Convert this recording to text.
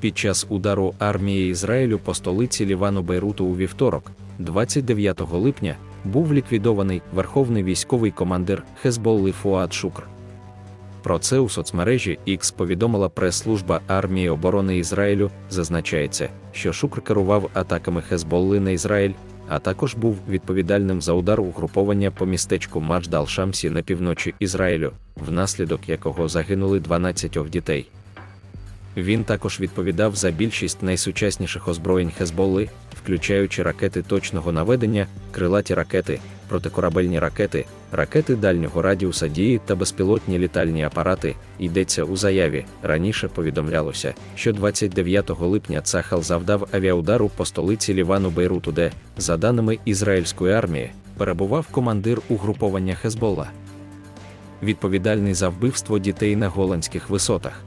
Під час удару армії Ізраїлю по столиці Лівану Бейруту у вівторок, 29 липня, був ліквідований верховний військовий командир Хезболли Фуад Шукр. Про це у соцмережі X повідомила прес-служба армії оборони Ізраїлю. Зазначається, що Шукр керував атаками Хезболли на Ізраїль, а також був відповідальним за удар угруповання по містечку Мадждал Шамсі на півночі Ізраїлю, внаслідок якого загинули 12 дітей. Він також відповідав за більшість найсучасніших озброєнь Хезболли, включаючи ракети точного наведення, крилаті ракети, протикорабельні ракети, ракети дальнього радіуса дії та безпілотні літальні апарати. Йдеться у заяві. Раніше повідомлялося, що 29 липня Цахал завдав авіаудару по столиці Лівану Бейруту, де, за даними ізраїльської армії, перебував командир угруповання Хезболла. Відповідальний за вбивство дітей на голландських висотах.